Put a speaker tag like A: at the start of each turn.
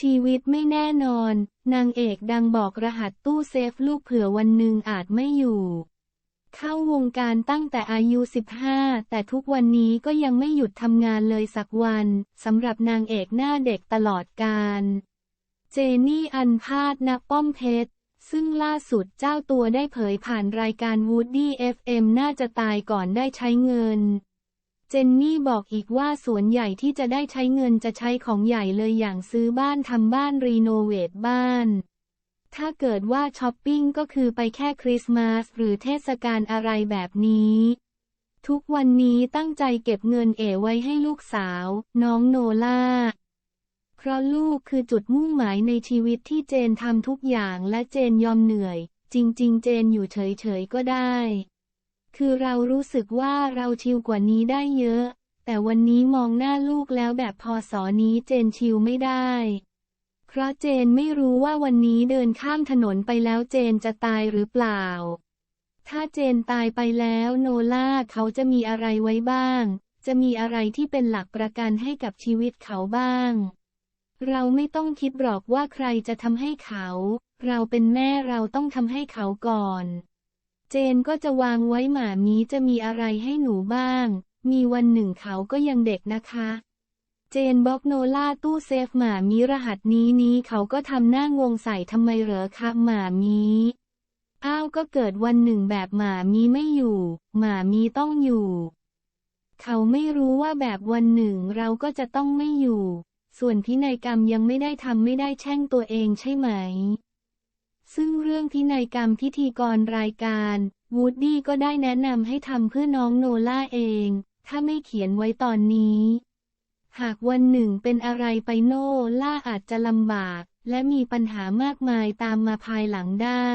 A: ชีวิตไม่แน่นอน นางเอกดังบอกรหัสตู้เซฟลูกเผื่อวันหนึ่งอาจไม่อยู่ เข้าวงการตั้งแต่อายุ 15 แต่ทุกวันนี้ก็ยังไม่หยุดทำงานเลยสักวันสำหรับนางเอกหน้าเด็กตลอดกาลเจนี่อันพาดณป้อมเพชรซึ่งล่าสุดเจ้าตัวได้เผยผ่านรายการ Woody FM น่าจะตายก่อนได้ใช้เงิน เจนนี่บอกอีกว่าส่วนใหญ่ที่จะได้ใช้เงินจะใช้ของใหญ่เลยอย่างซื้อบ้านทำบ้านรีโนเวทบ้าน ถ้าเกิดว่าช้อปปิ้งก็คือไปแค่คริสต์มาสหรือเทศกาลอะไรแบบนี้ ทุกวันนี้ตั้งใจเก็บเงินเอไว้ให้ลูกสาว น้องโนล่า เพราะลูกคือจุดมุ่งหมายในชีวิตที่เจนทำทุกอย่างและเจนยอมเหนื่อย จริง ๆ เจนอยู่เฉยๆก็ได้ คือเรารู้สึกว่าเราชิลกว่านี้ได้เยอะ แต่วันนี้มองหน้าลูกแล้วแบบพอสอนี้เจนชิลไม่ได้ เพราะเจนไม่รู้ว่าวันนี้เดินข้ามถนนไปแล้วเจนจะตายหรือเปล่า ถ้าเจนตายไปแล้วโนล่าเขาจะมีอะไรไว้บ้าง จะมีอะไรที่เป็นหลักประกันให้กับชีวิตเขาบ้าง เราไม่ต้องคิดหรอกว่าใครจะทำให้เขา เราเป็นแม่เราต้องทำให้เขาก่อน เจนก็จะวางไว้หมามีจะมีอะไรให้หนูบ้าง มีวันหนึ่งเขาก็ยังเด็กนะคะ เจนบล็อกโนล่าตู้เซฟหมามีรหัสนี้นี้เขาก็ทำหน้างงใส่ทำไมเหรอครับหมามีอ้าวก็เกิดวันหนึ่งแบบหมามีไม่อยู่ หมามีต้องอยู่ เขาไม่รู้ว่าแบบวันหนึ่งเราก็จะต้องไม่อยู่ ส่วนพินัยกรรมยังไม่ได้ทำไม่ได้แช่งตัวเองใช่ไหม ซึ่งเรื่องพินัยกรรมพิธีกรรายการวูดดี้ก็ได้แนะนำให้ทำเพื่อน้องโนล่าเอง ถ้าไม่เขียนไว้ตอนนี้ หากวันหนึ่งเป็นอะไรไปโนล่าอาจจะลำบาก และมีปัญหามากมายตามมาภายหลังได้